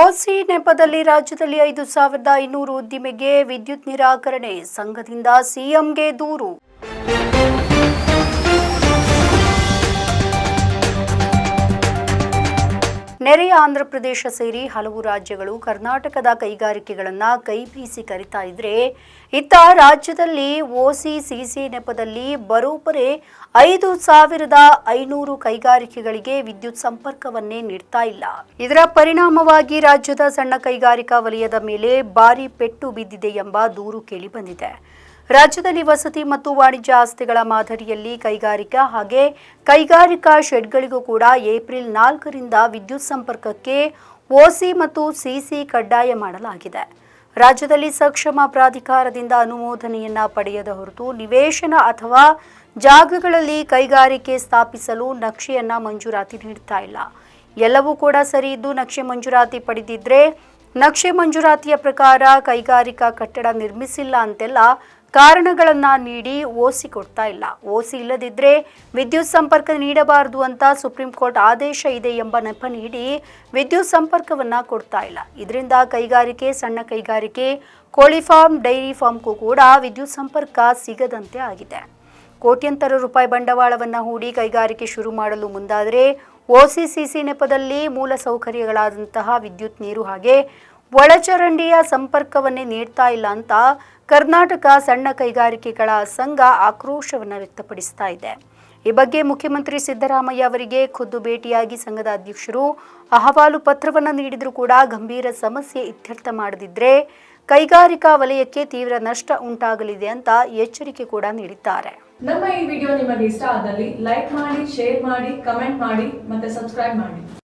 ಓಸಿ ನೆಪದಲ್ಲಿ ರಾಜ್ಯದಲ್ಲಿ ಐದು ಸಾವಿರದ ಇನ್ನೂರು ಉದ್ದಿಮೆಗೆ ವಿದ್ಯುತ್ ನಿರಾಕರಣೆ ಸಂಘದಿಂದ ಸಿಎಂಗೆ ದೂರು. ನೆರೆಯ ಆಂಧ್ರಪ್ರದೇಶ ಸೇರಿ ಹಲವು ರಾಜ್ಯಗಳು ಕರ್ನಾಟಕದ ಕೈಗಾರಿಕೆಗಳನ್ನು ಕೈ ಬೀಸಿ ಕರಿತಾ ಇದ್ರೆ ಇತ್ತ ರಾಜ್ಯದಲ್ಲಿ ಓಸಿಸಿಸಿ ನೆಪದಲ್ಲಿ ಬರೋಬ್ಬರಿ ಐದು ಸಾವಿರದ ಐನೂರು ಕೈಗಾರಿಕೆಗಳಿಗೆ ವಿದ್ಯುತ್ ಸಂಪರ್ಕವನ್ನೇ ನೀಡ್ತಾ ಇಲ್ಲ. ಇದರ ಪರಿಣಾಮವಾಗಿ ರಾಜ್ಯದ ಸಣ್ಣ ಕೈಗಾರಿಕಾ ವಲಯದ ಮೇಲೆ ಭಾರಿ ಪೆಟ್ಟು ಬಿದ್ದಿದೆ ಎಂಬ ದೂರು ಕೇಳಿಬಂದಿದೆ ರಾಜ್ಯದಲ್ಲಿ ವಸತಿ ಮತ್ತು ವಾಣಿಜ್ಯ ಆಸ್ತಿಗಳ ಮಾದರಿಯಲ್ಲಿ ಕೈಗಾರಿಕಾ ಹಾಗೆ ಕೈಗಾರಿಕಾ ಶೆಡ್ಗಳಿಗೂ ಕೂಡ ಏಪ್ರಿಲ್ ನಾಲ್ಕರಿಂದ ವಿದ್ಯುತ್ ಸಂಪರ್ಕಕ್ಕೆ ಓಸಿ ಮತ್ತು ಸಿಸಿ ಕಡ್ಡಾಯ ಮಾಡಲಾಗಿದೆ. ರಾಜ್ಯದಲ್ಲಿ ಸಕ್ಷಮ ಪ್ರಾಧಿಕಾರದಿಂದ ಅನುಮೋದನೆಯನ್ನ ಪಡೆಯದ ಹೊರತು ನಿವೇಶನ ಅಥವಾ ಜಾಗಗಳಲ್ಲಿ ಕೈಗಾರಿಕೆ ಸ್ಥಾಪಿಸಲು ನಕ್ಷೆಯನ್ನ ಮಂಜೂರಾತಿ ನೀಡ್ತಾ ಇಲ್ಲ. ಎಲ್ಲವೂ ಕೂಡ ಸರಿ ಇದ್ದು ನಕ್ಷೆ ಮಂಜೂರಾತಿ ಪಡೆದಿದ್ರೆ ನಕ್ಷೆ ಮಂಜೂರಾತಿಯ ಪ್ರಕಾರ ಕೈಗಾರಿಕಾ ಕಟ್ಟಡ ನಿರ್ಮಿಸಿಲ್ಲ ಅಂತೆಲ್ಲ ಕಾರಣಗಳನ್ನ ನೀಡಿ ಓಸಿ ಕೊಡ್ತಾ ಇಲ್ಲ. ಓಸಿ ಇಲ್ಲದಿದ್ರೆ ವಿದ್ಯುತ್ ಸಂಪರ್ಕ ನೀಡಬಾರದು ಅಂತ ಸುಪ್ರೀಂ ಕೋರ್ಟ್ ಆದೇಶ ಇದೆ ಎಂಬ ನೆಪ ನೀಡಿ ವಿದ್ಯುತ್ ಸಂಪರ್ಕವನ್ನ ಕೊಡ್ತಾ ಇಲ್ಲ. ಇದರಿಂದ ಕೈಗಾರಿಕೆ, ಸಣ್ಣ ಕೈಗಾರಿಕೆ, ಕೋಳಿ ಫಾರ್ಮ್, ಡೈರಿ ಫಾರ್ಮ್ಗೂ ಕೂಡ ವಿದ್ಯುತ್ ಸಂಪರ್ಕ ಸಿಗದಂತೆ ಆಗಿದೆ. ಕೋಟ್ಯಂತರ ರೂಪಾಯಿ ಬಂಡವಾಳವನ್ನು ಹೂಡಿ ಕೈಗಾರಿಕೆ ಶುರು ಮಾಡಲು ಮುಂದಾದರೆ ಓಸಿಸಿಸಿ ನೆಪದಲ್ಲಿ ಮೂಲ ಸೌಕರ್ಯಗಳಾದಂತಹ ವಿದ್ಯುತ್ ನೀರು ಹಾಗೆ ಒಳಚರಂಡಿಯ ಸಂಪರ್ಕವನ್ನೇ ನೀಡ್ತಾ ಇಲ್ಲ ಅಂತ ಕರ್ನಾಟಕ ಸಣ್ಣ ಕೈಗಾರಿಕೆಗಳ ಸಂಘ ಆಕ್ರೋಶವನ್ನು ವ್ಯಕ್ತಪಡಿಸ್ತಾ ಇದೆ. ಈ ಬಗ್ಗೆ ಮುಖ್ಯಮಂತ್ರಿ ಸಿದ್ದರಾಮಯ್ಯ ಅವರಿಗೆ ಖುದ್ದು ಭೇಟಿಯಾಗಿ ಸಂಘದ ಅಧ್ಯಕ್ಷರು ಅಹವಾಲು ಪತ್ರವನ್ನು ನೀಡಿದರೂ ಕೂಡ ಗಂಭೀರ ಸಮಸ್ಯೆ ಇತ್ಯರ್ಥ ಮಾಡದಿದ್ರೆ ಕೈಗಾರಿಕಾ ವಲಯಕ್ಕೆ ತೀವ್ರ ನಷ್ಟ ಉಂಟಾಗಲಿದೆ ಅಂತ ಎಚ್ಚರಿಕೆ ಕೂಡ ನೀಡಿದ್ದಾರೆ. ನಮ್ಮ ಈ ವಿಡಿಯೋ ನಿಮಗೆ ಇಷ್ಟ ಆದಲ್ಲಿ ಲೈಕ್ ಮಾಡಿ, ಶೇರ್ ಮಾಡಿ, ಕಮೆಂಟ್ ಮಾಡಿ ಮತ್ತೆ ಸಬ್ಸ್ಕ್ರೈಬ್ ಮಾಡಿ.